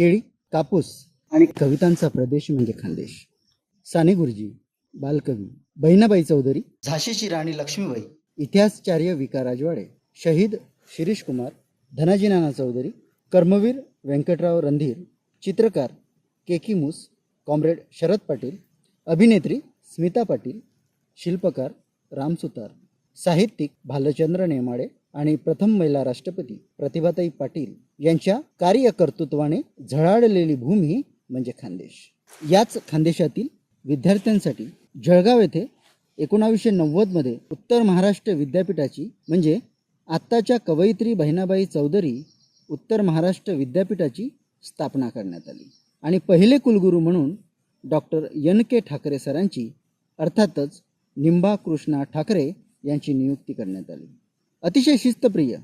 केळी कापूस आणि कवितांचा प्रदेश म्हणजे खानदेश. साने गुरुजी बालकवी बहिणाबाई चौधरी झाशीची राणी लक्ष्मीबाई. इतिहासचार्य विका राजवाडे शहीद शिरीष कुमार धनाजी नाना चौधरी कर्मवीर व्यंकटराव रणधीर चित्रकार केकी मूस कॉम्रेड शरद पाटील अभिनेत्री स्मिता पाटील शिल्पकार राम सुतार साहित्यिक भालचंद्र नेमाडे आणि प्रथम महिला राष्ट्रपती प्रतिभाताई पाटील यांच्या कार्यकर्तृत्वाने झळाळलेली भूमी म्हणजे खानदेश. याच खानदेशातील विद्यार्थ्यांसाठी जळगाव येथे एकोणावीसशे नव्वदमध्ये उत्तर महाराष्ट्र विद्यापीठाची म्हणजे आत्ताच्या कवयित्री बहिणाबाई चौधरी उत्तर महाराष्ट्र विद्यापीठाची स्थापना करण्यात आली. आणि पहिले कुलगुरू म्हणून डॉक्टर यन के ठाकरे सरांची अर्थातच निंबा कृष्णा ठाकरे यांची नियुक्ती करण्यात आली. अतिशय शिस्तप्रिय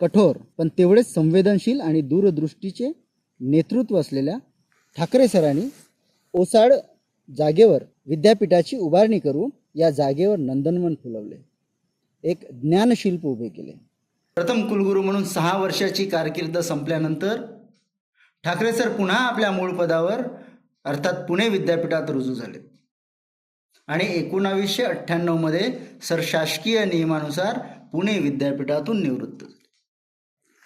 कठोर पण तेवढेच संवेदनशील आणि दूरदृष्टीचे नेतृत्व असलेल्या ठाकरे सरांनी ओसाड जागेवर विद्यापीठाची उभारणी करून या जागेवर नंदनवन फुलवले. एक ज्ञानशिल्प उभे केले. प्रथम कुलगुरू म्हणून सहा वर्षाची कारकीर्द संपल्यानंतर ठाकरे सर पुन्हा आपल्या मूळ पदावर अर्थात पुणे विद्यापीठात रुजू झाले. आणि एकोणावीसशे अठ्ठ्याण्णवमध्ये सर शासकीय नियमानुसार पुणे विद्यापीठातून निवृत्त झाले.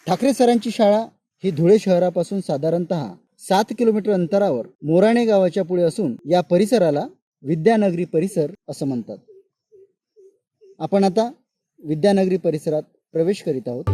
ठाकरे सरांची शाळा ही धुळे शहरापासून साधारणत सात किलोमीटर अंतरावर मोराणे गावाच्या पुढे असून या परिसराला विद्यानगरी परिसर असं म्हणतात. आपण आता विद्यानगरी परिसरात प्रवेश करीत आहोत.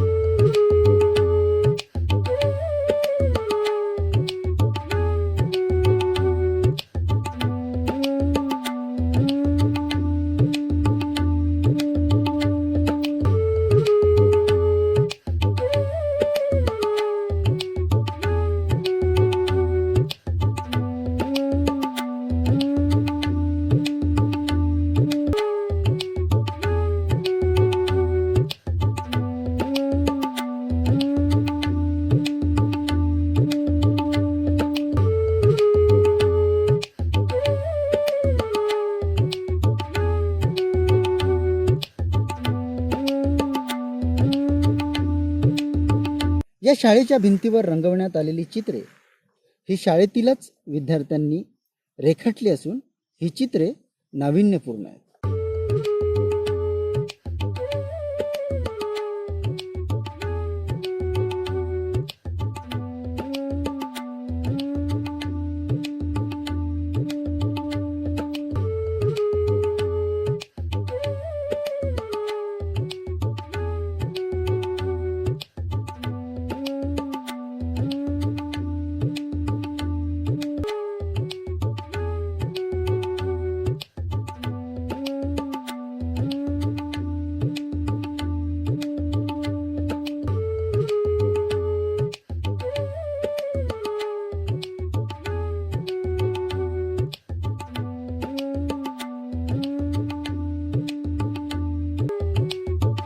शाळेच्या भिंतीवर रंगवण्यात आलेली चित्रे ही शाळेतीलच विद्यार्थ्यांनी रेखाटली असून ही चित्रे नाविन्यपूर्ण आहेत.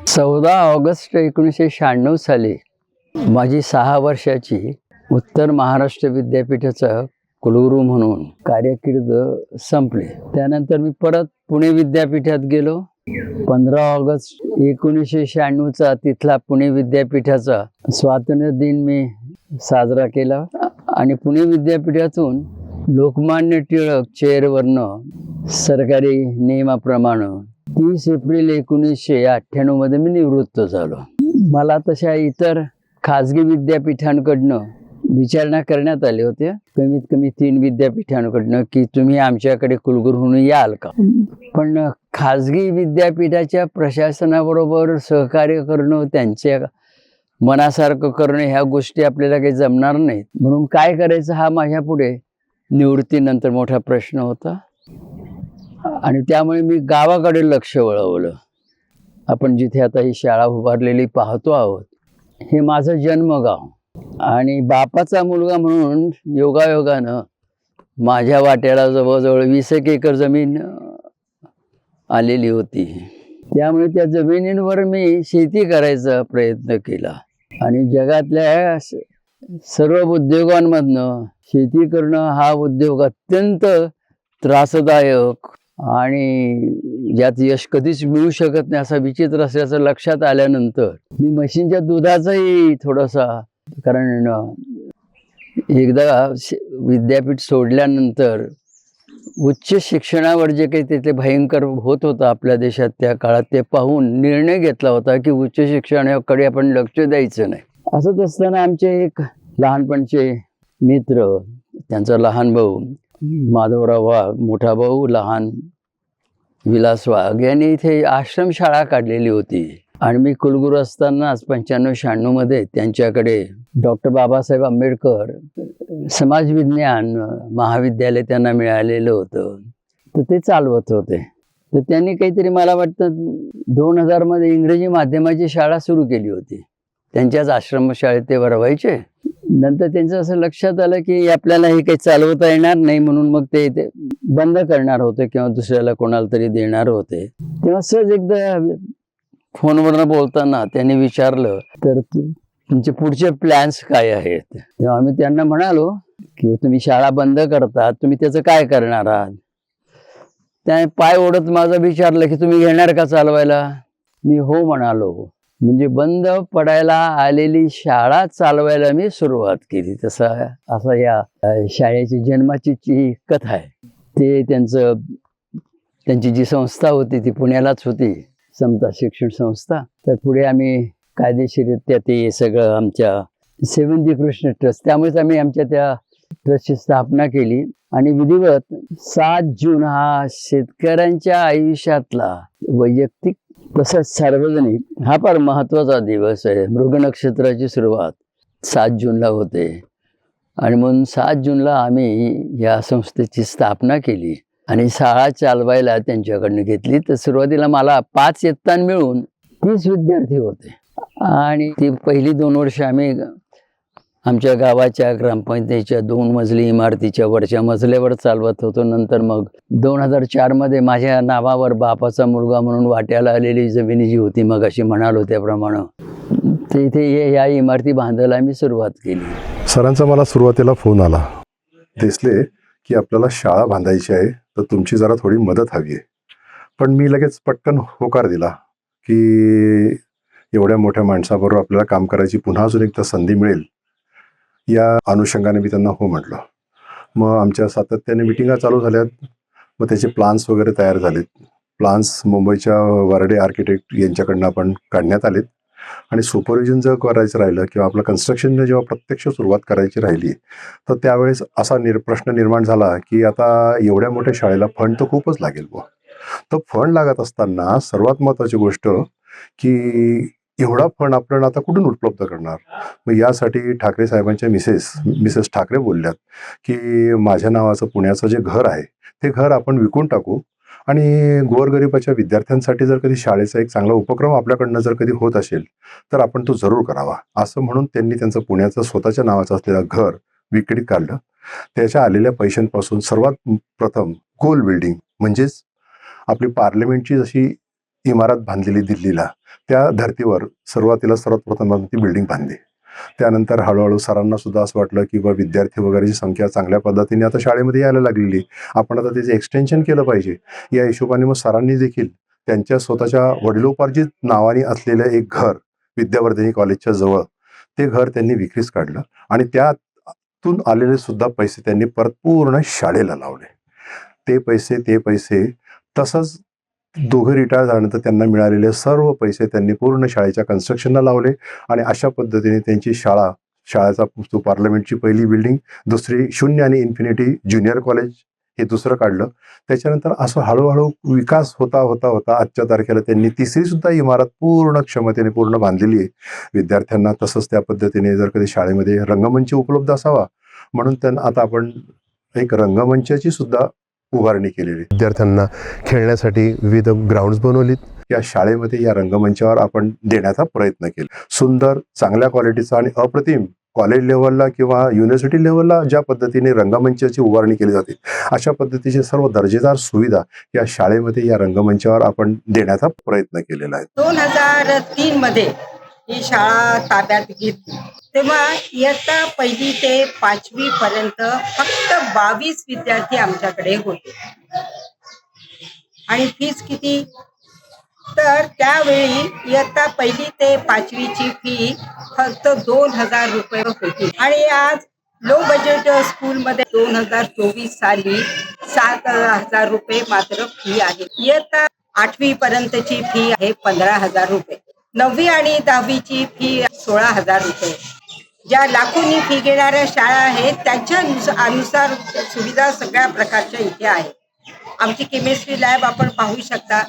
चौदा ऑगस्ट एकोणीसशे शहाण्णव साली माझी सहा वर्षाची उत्तर महाराष्ट्र विद्यापीठाचा कुलगुरू म्हणून कार्यकीर्द संपले. त्यानंतर मी परत पुणे विद्यापीठात गेलो. पंधरा ऑगस्ट एकोणीसशे शहाण्णवचा तिथला पुणे विद्यापीठाचा स्वातंत्र्य दिन मी साजरा केला आणि पुणे विद्यापीठातून लोकमान्य टिळक चेअरवरनं सरकारी नियमाप्रमाणे तीस एप्रिल एकोणीसशे अठ्ठ्याण्णवमध्ये मी निवृत्त झालो. मला तशा इतर खाजगी विद्यापीठांकडनं विचारणा करण्यात आली होत्या कमीत कमी तीन विद्यापीठांकडनं की तुम्ही आमच्याकडे कुलगुरू म्हणून याल का? पण खाजगी विद्यापीठाच्या प्रशासनाबरोबर सहकार्य करणं त्यांच्या मनासारखं करणं ह्या गोष्टी आपल्याला काही जमणार नाहीत. म्हणून काय करायचं हा माझ्या पुढे निवृत्तीनंतर मोठा प्रश्न होता. आणि त्यामुळे मी गावाकडे लक्ष वळवलं. आपण जिथे आता ही शाळा उभारलेली पाहतो आहोत हे माझं जन्मगाव. आणि बापाचा मुलगा म्हणून योगायोगानं माझ्या वाट्याला जवळजवळ वीस एक एकर जमीन आलेली होती. त्यामुळे त्या जमिनींवर मी शेती करायचा प्रयत्न केला. आणि जगातल्या स- सर्व उद्योगांमधनं शेती करणं हा उद्योग अत्यंत त्रासदायक आणि ज्यात यश कधीच मिळू शकत नाही असा विचित्र असल्याचं लक्षात आल्यानंतर मी म्हशींच्या दुधाचाही थोडासा कारण एकदा विद्यापीठ सोडल्यानंतर उच्च शिक्षणावर जे काही तिथे भयंकर होत होतं आपल्या देशात त्या काळात ते पाहून निर्णय घेतला होता की उच्च शिक्षणाकडे आपण लक्ष द्यायचं नाही. असंच असताना आमचे एक लहानपणचे मित्र त्यांचा लहान भाऊ माधवराव वाघ मोठा भाऊ लहान विलास वाघ यांनी इथे आश्रमशाळा काढलेली होती. आणि मी कुलगुरू असतानाच पंच्याण्णव शहाण्णवमध्ये त्यांच्याकडे डॉक्टर बाबासाहेब आंबेडकर समाज विज्ञान महाविद्यालय त्यांना मिळालेलं होतं. तर ते चालवत होते. तर त्यांनी काहीतरी मला वाटतं दोन हजारमध्ये इंग्रजी माध्यमाची शाळा सुरू केली होती. त्यांच्याच आश्रमशाळेत ते भरवायचे नंतर त्यांचं असं लक्षात आलं की आपल्याला हे काही चालवता येणार नाही म्हणून मग ते ते बंद करणार होते किंवा दुसऱ्याला कोणाला तरी देणार होते. तेव्हा सहज एकदा फोनवरनं बोलताना त्यांनी विचारलं तर तुमचे पुढचे प्लॅन्स काय आहेत? तेव्हा आम्ही त्यांना म्हणालो की तुम्ही शाळा बंद करतात तुम्ही त्याचं काय करणार आहात? त्याने पाय ओढत माझं विचारलं की तुम्ही घेणार का चालवायला? मी हो म्हणालो. म्हणजे बंद पडायला आलेली शाळा चालवायला मी सुरुवात केली. तसं असं या शाळेची जन्माची जी कथा आहे ते त्यांचं त्यांची जी संस्था होती ती पुण्यालाच होती समता शिक्षण संस्था. तर पुढे आम्ही कायदेशीररित्या ते सगळं आमच्या सेवंती कृष्ण ट्रस्ट त्यामुळेच आम्ही आमच्या त्या ट्रस्टची स्थापना केली. आणि विधिवत सात जून हा शेतकऱ्यांच्या आयुष्यातला वैयक्तिक तसंच सार्वजनिक हा फार महत्त्वाचा दिवस आहे. मृग नक्षत्राची सुरुवात सात जूनला होते. आणि म्हणून सात जूनला आम्ही या संस्थेची स्थापना केली आणि शाळा चालवायला त्यांच्याकडनं घेतली. तर सुरुवातीला मला पाच इयत्तान मिळून तीस विद्यार्थी होते. आणि ती पहिली दोन वर्ष आम्ही आमच्या गावाच्या ग्रामपंचायतीच्या दोन मजली इमारतीच्या वरच्या मजल्यावर चालवत होतो. नंतर मग दोन हजार चारमध्ये माझ्या नावावर बापाचा मुलगा म्हणून वाट्याला आलेली जमिनी जी होती मग अशी म्हणालो त्याप्रमाणे. ते इथे हे- या इमारती बांधायला मी सुरुवात केली. सरांचा मला सुरुवातीला फोन आला. दिसले की आपल्याला शाळा बांधायची आहे तर तुमची जरा थोडी मदत हवी आहे. पण मी लगेच पटकन होकार दिला की एवढ्या मोठ्या माणसाबरोबर आपल्याला काम करायची पुन्हा अजून एकदा संधी मिळेल. या अनुषंगाने मी त्यांना हो म्हटलं. मग आमच्या सातत्याने मिटिंगा चालू झाल्यात. मग त्याचे प्लान्स वगैरे तयार झालेत. प्लान्स मुंबईच्या वारडे आर्किटेक्ट यांच्याकडनं आपण काढण्यात आलेत. आणि सुपरविजन जर करायचं राहिलं किंवा आपलं कन्स्ट्रक्शन जेव्हा प्रत्यक्ष सुरुवात करायची राहिली तर त्यावेळेस असा निर प्रश्न निर्माण झाला की आता एवढ्या मोठ्या शाळेला फंड तर खूपच लागेल बुवा. तर फंड लागत असताना सर्वात महत्त्वाची गोष्ट की एवढा फंड आपण आता कुठून उपलब्ध करणार? मग यासाठी ठाकरे साहेबांच्या मिसेस मिसेस ठाकरे बोलल्यात की माझ्या नावाचं पुण्याचं जे घर आहे ते घर आपण विकून टाकू. आणि गोरगरिबाच्या विद्यार्थ्यांसाठी जर कधी शाळेचा एक चांगला उपक्रम आपल्याकडनं जर कधी होत असेल तर आपण तो जरूर करावा. असं म्हणून त्यांनी त्यांचं पुण्याचं स्वतःच्या नावाचं असलेलं घर विक्रीत काढलं. त्याच्या आलेल्या पैशांपासून सर्वात प्रथम गोल बिल्डिंग म्हणजेच आपली पार्लमेंटची जशी इमारत बांधलेली दिल्लीला. त्या धर्तीवर सुरुवातीला सर्वात प्रथम ती बिल्डिंग बांधली. त्यानंतर हळूहळू सरांना सुद्धा असं वाटलं की बा विद्यार्थी वगैरेची संख्या चांगल्या पद्धतीने आता शाळेमध्ये यायला लागलेली आपण आता त्याचे एक्सटेन्शन केलं पाहिजे. या हिशोबाने मग सरांनी देखील त्यांच्या स्वतःच्या वडिलोपार्जित नावाने असलेलं एक घर विद्यावर्धिनी कॉलेजच्या जवळ ते घर त्यांनी विक्रीस काढलं आणि त्यातून आलेले सुद्धा पैसे त्यांनी परत पूर्ण शाळेला लावले. ते पैसे ते पैसे तसंच दोघं रिटायर झाल्यानंतर त्यांना मिळालेले सर्व पैसे त्यांनी पूर्ण शाळेच्या कन्स्ट्रक्शनला लावले आणि अशा पद्धतीने त्यांची शाळा शाळेचा तो पार्लमेंटची पहिली बिल्डिंग दुसरी शून्य आणि इन्फिनिटी ज्युनियर कॉलेज हे दुसरं काढलं. त्याच्यानंतर असं हळूहळू विकास होता होता होता. आजच्या तारखेला त्यांनी तिसरी सुद्धा इमारत पूर्ण क्षमतेने पूर्ण बांधलेली आहे. विद्यार्थ्यांना तसंच त्या पद्धतीने जर कधी शाळेमध्ये रंगमंच उपलब्ध असावा म्हणून त्यांना आता आपण एक रंगमंचाची सुद्धा उभारणी केलेली. विद्यार्थ्यांना खेळण्यासाठी विविध ग्राउंड्स बनवलीत. या शाळेमध्ये या रंगमंचावर आपण देण्याचा प्रयत्न केला. सुंदर चांगल्या क्वालिटीचा आणि अप्रतिम कॉलेज लेवलला किंवा युनिव्हर्सिटी लेवलला ज्या पद्धतीने रंगमंचाची उभारणी केली जाते अशा पद्धतीचे सर्व दर्जेदार सुविधा या शाळेमध्ये या रंगमंचावर आपण देण्याचा प्रयत्न केलेला आहे. दोन हजार तीन मध्ये ही शाळा ताब्यात घेतली. तेव्हा इयत्ता पहिली ते पाचवी पर्यंत फक्त बावीस विद्यार्थी आमच्याकडे होते. आणि फीस किती? तर त्यावेळी इयत्ता पहिली ते पाचवीची फी फक्त दोन हजार रुपये होती. आणि आज लो बजेट स्कूलमध्ये दोन हजार चोवीस साली सात हजार रुपये मात्र फी आहे. इयत्ता आठवी पर्यंतची फी आहे पंधरा हजार रुपये. नववी आणि दहावीची फी सोळा हजार रुपये. ज्या लाखोंनी फी घेणाऱ्या शाळा आहेत त्यांच्या अनुसार सुविधा सगळ्या प्रकारच्या इथे आहेत. आमची केमिस्ट्री लॅब आपण पाहू शकता.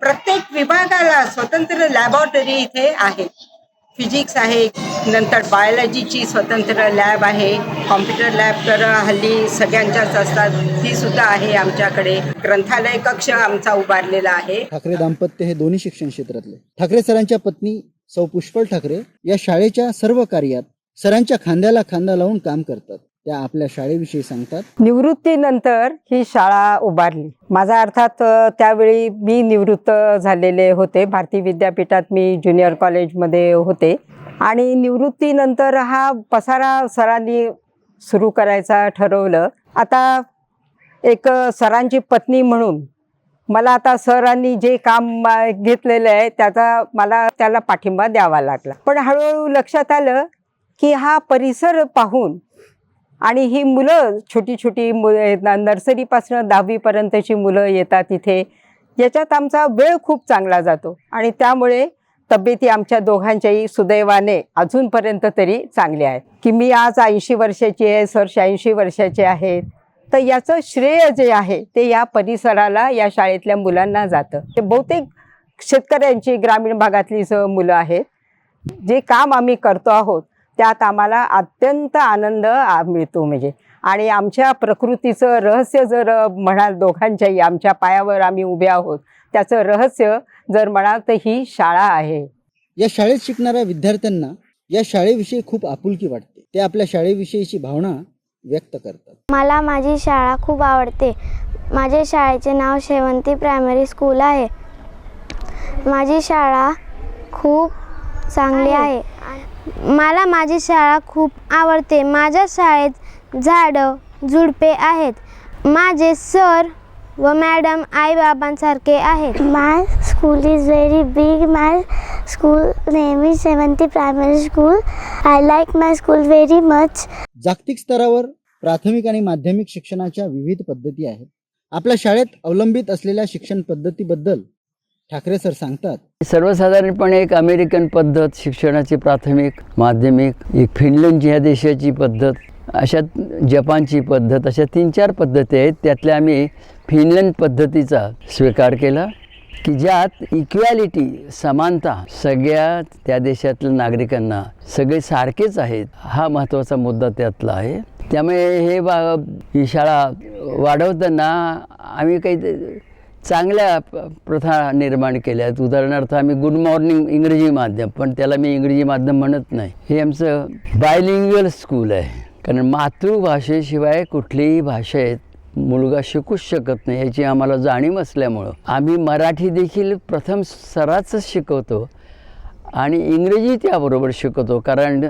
प्रत्येक विभागाला स्वतंत्र लॅबॉरेटरी इथे आहे. फिजिक्स आहे नंतर बायोलॉजीची स्वतंत्र लॅब आहे. कॉम्प्युटर लॅब तर हल्ली सगळ्यांच्याच असतात. ती सुद्धा आहे आमच्याकडे. ग्रंथालय कक्ष आमचा उभारलेला आहे. ठाकरे दाम्पत्य हे दोन्ही शिक्षण क्षेत्रातले. ठाकरे सरांच्या पत्नी सौ पुष्पल ठाकरे या शाळेच्या सर्व कार्यात सरांच्या खांद्याला खांदा लावून काम करतात. त्या आपल्या शाळेविषयी सांगतात. निवृत्तीनंतर ही शाळा उभारली. माझा अर्थात त्यावेळी मी निवृत्त झालेले होते. भारती विद्यापीठात मी ज्युनियर कॉलेजमध्ये होते. आणि निवृत्तीनंतर हा पसारा सरांनी सुरू करायचा ठरवलं. आता एक सरांची पत्नी म्हणून मला आता सरांनी जे काम घेतलेलं आहे त्याचा मला त्याला पाठिंबा द्यावा लागला. पण हळूहळू लक्षात आलं की हा परिसर पाहून आणि ही मुलं छोटी छोटी मुलं नर्सरीपासून दहावीपर्यंतची मुलं येतात इथे. याच्यात आमचा वेळ खूप चांगला जातो आणि त्यामुळे तब्येती आमच्या दोघांच्याही सुदैवाने अजूनपर्यंत तरी चांगली आहे की मी आज ऐंशी वर्षाची आहे सर शहाऐंशी वर्षाचे आहेत. तर याचं श्रेय जे आहे ते या परिसराला या शाळेतल्या मुलांना जातं. ते बहुतेक शेतकऱ्यांची ग्रामीण भागातली स- मुलं आहेत. जे काम आम्ही करतो आहोत त्यात आम्हाला अत्यंत आनंद मिळतो म्हणजे. आणि आमच्या प्रकृतीचं रहस्य जर म्हणाल दोघांच्याही आमच्या पायावर आम्ही उभे आहोत त्याचं रहस्य जर म्हणाल तर ही शाळा आहे. या शाळेत शिकणाऱ्या विद्यार्थ्यांना या शाळेविषयी खूप आपुलकी वाटते. ते आपल्या शाळेविषयीची भावना व्यक्त करतात. मला माझी शाळा खूप आवडते. माझ्या शाळेचे नाव शेवंती प्रायमरी स्कूल आहे. माझी शाळा खूप चांगली आहे. मला माझी शाळा खूप आवडते. माझ्या शाळेत झाडं झुडपे आहेत. माझे सर व मॅडम आईबाबांसारखे आहेत. My school is very big my school name is Sevanti primary school I like my school very much जागतिक स्तरावर प्राथमिक आणि माध्यमिक शिक्षणाच्या विविध पद्धती आहेत. आपल्या शाळेत अवलंबित असलेल्या शिक्षण पद्धतीबद्दल ठाकरे सर सांगतात. सर्वसाधारणपणे एक अमेरिकन पद्धत शिक्षणाची प्राथमिक माध्यमिक एक फिनलंड ह्या देशाची पद्धत अशा जपानची पद्धत अशा तीन चार पद्धती आहेत. त्यातल्या आम्ही फिनलंड पद्धतीचा स्वीकार केला. की ज्यात इक्वॅलिटी समानता सगळ्या त्या देशातल्या नागरिकांना सगळे सारखेच आहेत हा महत्त्वाचा मुद्दा त्यातला आहे. त्यामुळे हे बा ही शाळा वाढवताना आम्ही काही चांगल्या प्रथा निर्माण केल्या आहेत. उदाहरणार्थ आम्ही गुड मॉर्निंग इंग्रजी माध्यम पण त्याला मी इंग्रजी माध्यम म्हणत नाही. हे आमचं बायलिंग्युअल स्कूल आहे. कारण मातृभाषेशिवाय कुठलीही भाषेत मुलगा शिकूच शकत नाही याची आम्हाला जाणीव असल्यामुळं. आम्ही मराठी देखील प्रथम सरासच शिकवतो आणि इंग्रजी त्याबरोबर शिकवतो कारण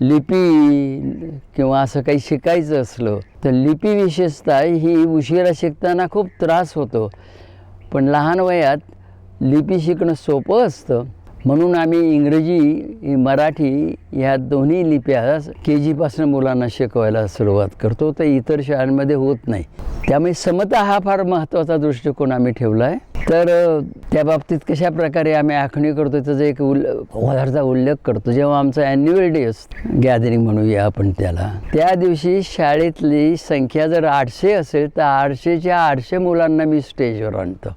लिपी किंवा असं काही शिकायचं असलं तर लिपी विशेषतः ही उशिरा शिकताना खूप त्रास होतो. पण लहान वयात लिपी शिकणं सोपं असतं. म्हणून आम्ही इंग्रजी मराठी ह्या दोन्ही लिप्या के जीपासून मुलांना शिकवायला सुरुवात करतो. तर इतर शाळांमध्ये होत नाही. त्यामुळे समता हा फार महत्त्वाचा दृष्टिकोन आम्ही ठेवला आहे तर त्या बाबतीत कशा प्रकारे आम्ही आखणी करतो त्याचा एक उल पदार्था उल्लेख करतो. जेव्हा आमचा ॲन्युअल डे असतो गॅदरिंग म्हणूया आपण त्याला. त्या दिवशी शाळेतली संख्या जर आठशे असेल तर आठशेच्या आठशे मुलांना मी स्टेजवर आणतो.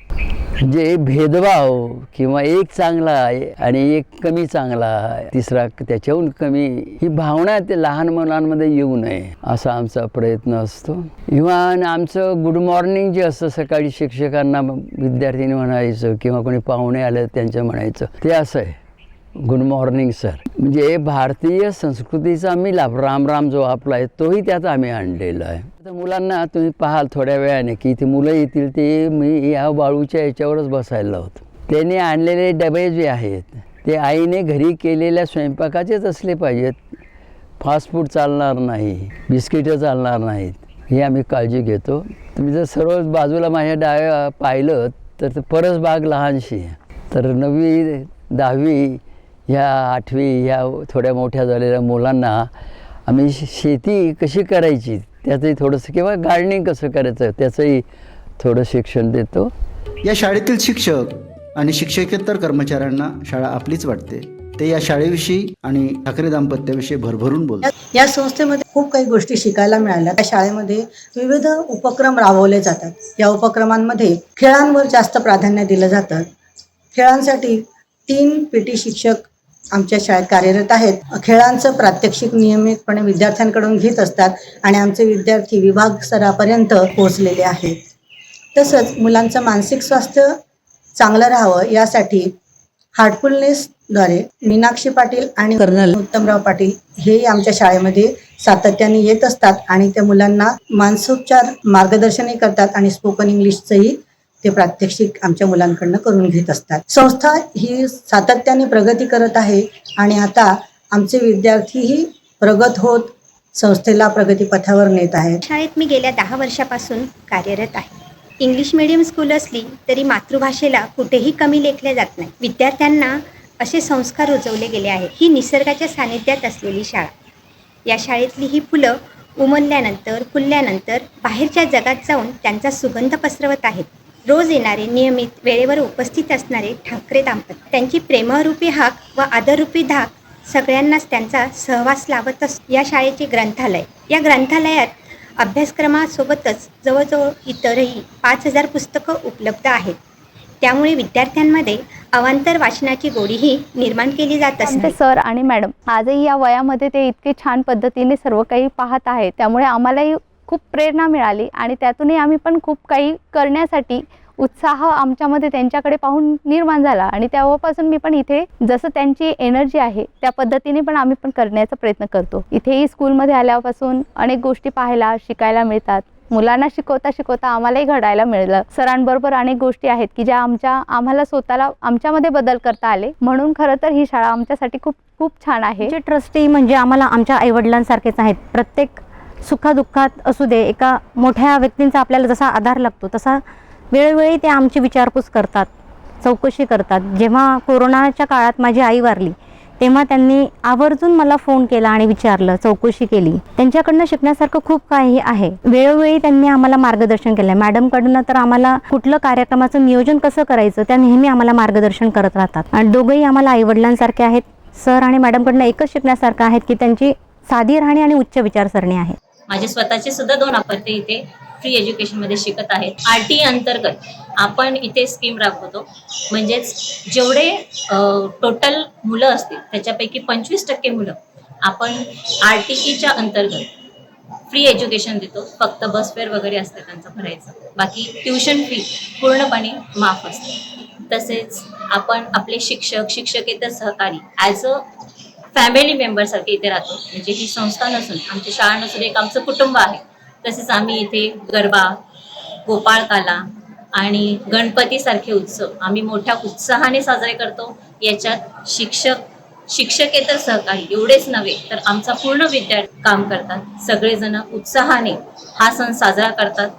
म्हणजे भेदभाव किंवा एक चांगला आहे आणि एक कमी चांगला आहे, तिसरा त्याच्याहून कमी ही भावना ते लहान मुलांमध्ये येऊ नये असा आमचा प्रयत्न असतो. इव्हन आमचं गुड मॉर्निंग जे असतं सकाळी शिक्षकांना विद्यार्थ्यांनी म्हणायचं किंवा कोणी पाहुणे आले त्यांचं म्हणायचं ते असं आहे. Good morning sir. म्हणजे भारतीय संस्कृतीचा आम्ही लाभ राम राम जो आपला आहे तोही त्यात आम्ही आणलेला आहे. तर मुलांना तुम्ही पाहाल थोड्या वेळाने की ती मुलं येतील ते मी या बाळूच्या याच्यावरच बसायला लावतो त्याने आणलेले डबे जे आहेत ते आईने घरी केलेल्या स्वयंपाकाचेच असले पाहिजेत. फास्ट फूड चालणार नाही बिस्किटं चालणार नाहीत हे आम्ही काळजी घेतो. तुम्ही जर सर्व बाजूला माझ्या डाव्या पाहिलं तर परस बाग लहानशी तर नववी दहावी ह्या आठवी ह्या थोड्या मोठ्या झालेल्या मुलांना आम्ही शेती कशी करायची? त्याचंही थोडंसं किंवा गार्डनिंग कसं करायचं? त्याचंही थोडं शिक्षण देतो. या शाळेतील शिक्षक आणि शिक्षकेतर कर्मचाऱ्यांना शाळा आपलीच वाटते. ते या शाळेविषयी आणि ठाकरे दाम्पत्याविषयी भरभरून बोलतात. या संस्थेमध्ये खूप काही गोष्टी शिकायला मिळाल्या. त्या शाळेमध्ये विविध उपक्रम राबवले जातात. या उपक्रमांमध्ये खेळांवर जास्त प्राधान्य दिलं जातं. खेळांसाठी तीन पी टी शिक्षक आमच्या शाळेत कार्यरत आहेत. खेळांचं प्रात्यक्षिक नियमितपणे विद्यार्थ्यांकडून घेत असतात आणि आमचे विद्यार्थी विभाग स्तरापर्यंत पोहोचलेले आहेत. तसंच मुलांचं मानसिक स्वास्थ्य चांगलं राहावं यासाठी हार्टफुलनेसद्वारे मीनाक्षी पाटील आणि कर्नल उत्तमराव पाटील हे आमच्या शाळेमध्ये सातत्याने येत असतात आणि त्या मुलांना मानसोपचार मार्गदर्शनही करतात आणि स्पोकन इंग्लिशचंही ते प्रात्यक्षिक आमच्या मुलांकडनं करून घेत असतात. संस्था ही सातत्याने प्रगती करत आहे आणि आता आमचे विद्यार्थीही प्रगत होत संस्थेला प्रगतीपथावर नेत आहेत. शाळेत मी गेल्या दहा वर्षापासून कार्यरत आहे. इंग्लिश मिडियम स्कूल असली तरी मातृभाषेला कुठेही कमी लेखले जात नाही. विद्यार्थ्यांना असे संस्कार रुजवले गेले आहेत. ही निसर्गाच्या सानिध्यात असलेली शाळा. या शाळेतली ही फुलं उमलल्यानंतर फुलल्यानंतर बाहेरच्या जगात जाऊन त्यांचा सुगंध पसरवत आहेत. रोज येणारे नियमित वेळेवर उपस्थित असणारे ठाकरे दाम्पत्य. त्यांची प्रेमरूपी हाक व आदररूपी धाक सगळ्यांनाच त्यांचा सहवास लावत असतो या शाळेचे ग्रंथालय. या ग्रंथालयात अभ्यासक्रमासोबतच जवळजवळ इतरही पाच हजार पुस्तकं उपलब्ध आहेत. त्यामुळे विद्यार्थ्यांमध्ये अवांतर वाचनाची गोडीही निर्माण केली जात असते सर आणि मॅडम आजही या वयामध्ये ते इतके छान पद्धतीने सर्व काही पाहत आहेत. त्यामुळे आम्हालाही खूप प्रेरणा मिळाली आणि त्यातूनही आम्ही पण खूप काही करण्यासाठी उत्साह आमच्यामध्ये त्यांच्याकडे पाहून निर्माण झाला. आणि तेव्हापासून मी पण इथे जसं त्यांची एनर्जी आहे त्या पद्धतीने पण आम्ही पण करण्याचा प्रयत्न करतो. इथेही स्कूलमध्ये आल्यापासून अनेक गोष्टी पाहायला शिकायला मिळतात. मुलांना शिकवता शिकवता आम्हालाही घडायला मिळलं. सरांबरोबर अनेक गोष्टी आहेत की ज्या आमच्या आम्हाला स्वतःला आमच्यामध्ये बदल करता आले. म्हणून खरं तर ही शाळा आमच्यासाठी खूप खूप छान आहे. ट्रस्टी म्हणजे आम्हाला आमच्या आईवडिलांसारखेच आहेत. प्रत्येक सुखादुःखात असू दे एका मोठ्या व्यक्तींचा आपल्याला जसा आधार लागतो तसा वेळोवेळी ते आमची विचारपूस करतात चौकशी करतात. जेव्हा कोरोनाच्या काळात माझी आई वारली तेव्हा त्यांनी आवर्जून मला फोन केला आणि विचारलं चौकशी केली. त्यांच्याकडनं शिकण्यासारखं खूप काही आहे. वेळोवेळी त्यांनी आम्हाला मार्गदर्शन केलं मॅडमकडनं तर आम्हाला कुठलं कार्यक्रमाचं नियोजन कसं करायचं त्या नेहमी आम्हाला मार्गदर्शन करत राहतात. आणि दोघंही आम्हाला आईवडिलांसारखे आहेत. सर आणि मॅडमकडनं एकच शिकण्यासारखं आहेत की त्यांची साधी राहणी आणि उच्च विचारसरणी आहे. माझे स्वतःचे सुद्धा दोन अपत्य इथे फ्री एज्युकेशनमध्ये शिकत आहेत. आर टी अंतर्गत आपण इथे स्कीम राबवतो. म्हणजेच जेवढे टोटल मुलं असतील त्याच्यापैकी पंचवीस टक्के मुलं आपण आर टी ईच्या अंतर्गत फ्री एज्युकेशन देतो. फक्त बस फेअर वगैरे असते त्यांचं भरायचं. बाकी ट्युशन फी पूर्णपणे माफ असते. तसेच आपण आपले शिक्षक शिक्षकेतर सहकारी ॲज अ फॅमिली मेंबरसारखे इथे राहतो. म्हणजे ही संस्था नसून आमची शाळा नसून एक आमचं कुटुंब आहे. तसेच आम्ही इथे गरबा गोपाळकाला आणि गणपतीसारखे उत्सव आम्ही मोठ्या उत्साहाने साजरे करतो. याच्यात शिक्षक शिक्षकेतर सहकारी एवढेच नव्हे तर आमचा पूर्ण विद्यार्थी काम करतात. सगळेजण उत्साहाने हा सण साजरा करतात.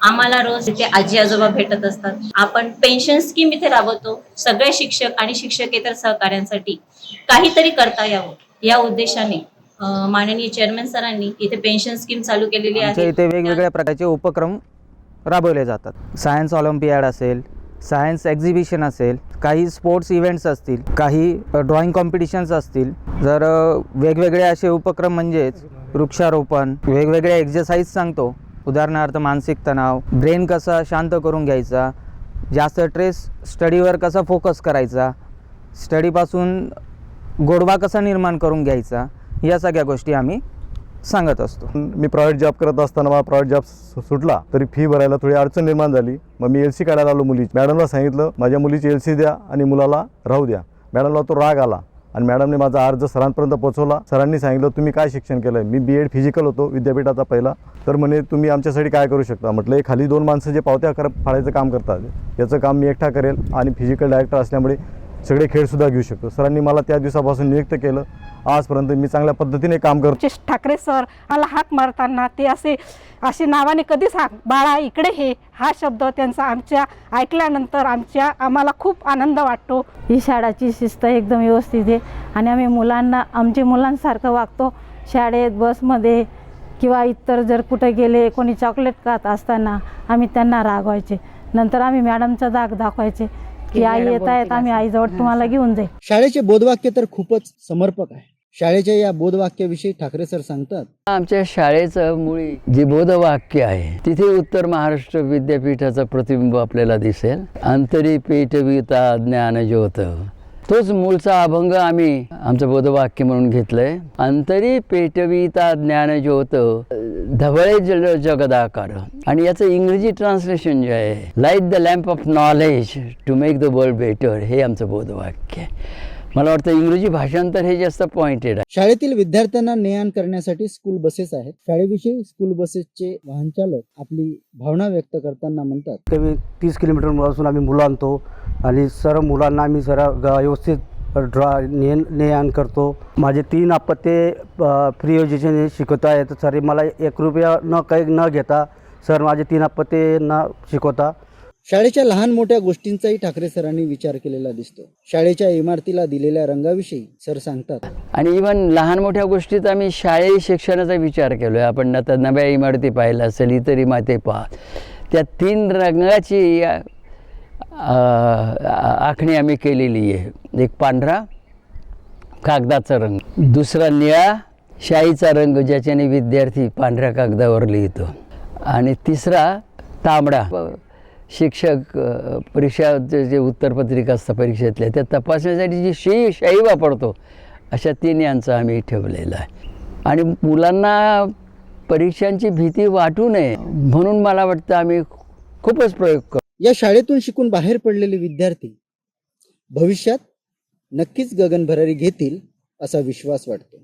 आम्हाला रोज इथे आजी आजोबा भेटत असतात. आपण पेन्शन स्कीम इथे राबवतो. सगळे शिक्षक आणि शिक्षकेतर सहकाऱ्यांसाठी काहीतरी करता यावं. या उद्देशाने माननीय चेअरमॅन सरांनी इथे पेन्शन स्कीम चालू केलेली आहे. इथे वेगवेगळ्या प्रकारचे उपक्रम राबवले जातात. सायन्स ऑलिम्पियाड असेल सायन्स एक्झिबिशन असेल काही स्पोर्ट्स इव्हेंट्स असतील काही ड्रॉइंग कॉम्पिटिशन्स असतील. जर वेगवेगळे असे उपक्रम म्हणजेच वृक्षारोपण वेगवेगळे एक्झरसाईज सांगतो. उदाहरणार्थ मानसिक तणाव ब्रेन कसा शांत करून घ्यायचा जास्त स्ट्रेस स्टडीवर कसा फोकस करायचा स्टडीपासून गोडवा कसा निर्माण करून घ्यायचा या सगळ्या गोष्टी आम्ही सांगत असतो. मी प्रायव्हेट जॉब करत असताना मला प्रायव्हेट जॉब सुटला तरी फी भरायला थोडी अडचण निर्माण झाली. मग मी एल सी काढायला आलो मुलीची. मॅडमला सांगितलं माझ्या मुलीची एल सी द्या आणि मुलाला राहू द्या. मॅडमला तो राग आला. आणि मॅडमने माझा अर्ज सरांपर्यंत पोहोचवला. सरांनी सांगितलं तुम्ही काय शिक्षण केलं मी बी एड फिजिकल होतो विद्यापीठाचा पहिला. तर म्हणे तुम्ही आमच्यासाठी काय करू शकता? म्हटलं खाली दोन माणसं जे पावत्या कर फाडायचं काम करतात याचं काम मी एकटा करेल आणि फिजिकल डायरेक्टर असल्यामुळे सगळे खेळसुद्धा घेऊ शकतो. सरांनी मला त्या दिवसापासून नियुक्त केलं. आजपर्यंत मी चांगल्या पद्धतीने काम करतो. ठाकरे सर मला हाक मारताना ते असे असे नावाने कधीच हाक बाळा इकडे हे हा शब्द त्यांचा आमच्या ऐकल्यानंतर आमच्या आम्हाला खूप आनंद वाटतो. ही शाळाची शिस्त एकदम व्यवस्थित आहे आणि आम्ही मुलांना आमच्या मुलांसारखं वागतो. शाळेत बसमध्ये किंवा इतर जर कुठे गेले कोणी चॉकलेट खात असताना आम्ही त्यांना रागवायचे. नंतर आम्ही मॅडमचा दाग दाखवायचे. की आई येत आहेत आम्ही आईजवळ तुम्हाला घेऊन जाईल. शाळेचे बोधवाक्य तर खूपच समर्पक आहे. शाळेच्या या बोधवाक्याविषयी ठाकरे सर सांगतात आमच्या शाळेचं मुळी जे बोधवाक्य आहे तिथे उत्तर महाराष्ट्र विद्यापीठाचं प्रतिबिंब आपल्याला दिसेल. अंतरी पेटविता ज्ञान ज्योत तोच मूळचा अभंग आम्ही आमचं बोधवाक्य म्हणून घेतलंय. अंतरी पेटविता ज्ञान ज्योत धवळे जल जगदाकार. आणि याचं इंग्रजी ट्रान्सलेशन जे आहे light the lamp of knowledge to make the world better हे आमचं बोधवाक्य आहे. मला वाटतं इंग्रजी भाषांतर हे जास्त पॉइंटेड आहे. शाळेतील विद्यार्थ्यांना ने आण करण्यासाठी स्कूल बसेस आहेत. शाळेविषयी स्कूल बसेसचे वाहन चालक आपली भावना व्यक्त करताना म्हणतात. कमी तीस किलोमीटरपासून आम्ही मुलं आणतो आणि सर्व मुलांना आम्ही जरा ग- व्यवस्थित ड्रा ने ने आण करतो. माझे तीन अपत्ये फ्री एज्युकेशन शिकवत आहेत. सर मला एक रुपया न काही न घेता सर माझे तीन अपत्यांना शिकवता शाळेच्या लहान मोठ्या गोष्टींचाही ठाकरे सरांनी विचार केलेला दिसतो. शाळेच्या इमारतीला दिलेल्या रंगाविषयी सर सांगतात. आणि इवन लहान मोठ्या गोष्टीत आम्ही शाळेय शिक्षणाचा विचार केलो आहे आपण आता नव्या इमारती पाहिल्या असेल इतर इमारती पहा त्या तीन रंगाची आ- आखणी आम्ही केलेली आहे. एक पांढरा कागदाचा रंग दुसरा निळा शाईचा रंग ज्याच्याने विद्यार्थी पांढऱ्या कागदावर लिहितो. आणि तिसरा तांबडा. शिक्षक परीक्षाचे जे उत्तरपत्रिका असतात परीक्षेतल्या त्या तपासण्यासाठी जी शी शाई वापरतो अशा तीन यांचं आम्ही ठेवलेलं आहे. आणि मुलांना परीक्षांची भीती वाटू नये म्हणून मला वाटतं आम्ही खूपच प्रयोग करतो या शाळेतून शिकून बाहेर पडलेले विद्यार्थी भविष्यात नक्कीच गगनभरारी घेतील असा विश्वास वाटतो.